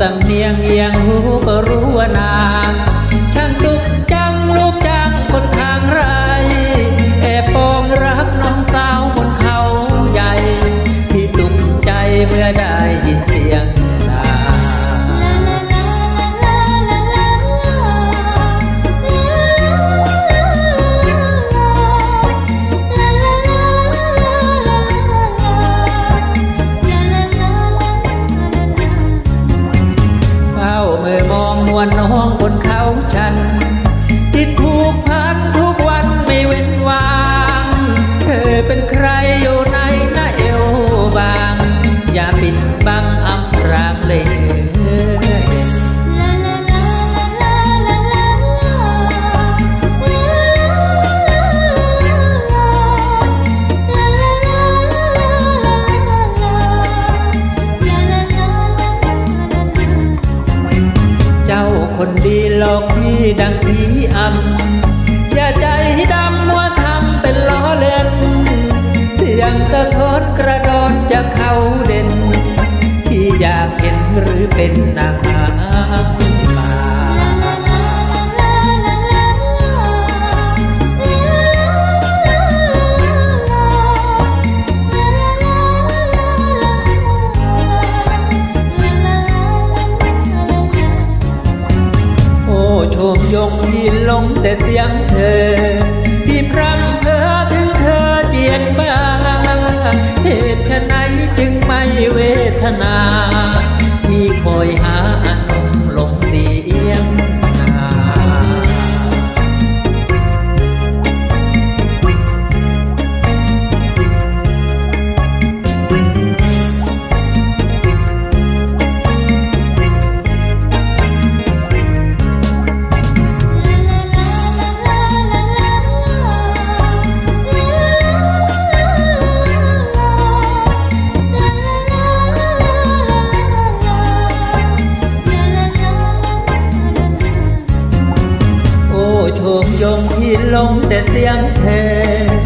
สำเนียงเอียงหูก็รู้ว่านาง วนน้องบนข คนดีหลอกพี่ดังผีอำอย่าใจดำมัวทำเป็นล้อเล่น เสียงสะท้อนกระดอนจะเขาเด่น ที่อยากเห็นหรือเป็นนางา ยงยีนลงแต่เสียงเธอ เสียงเธอ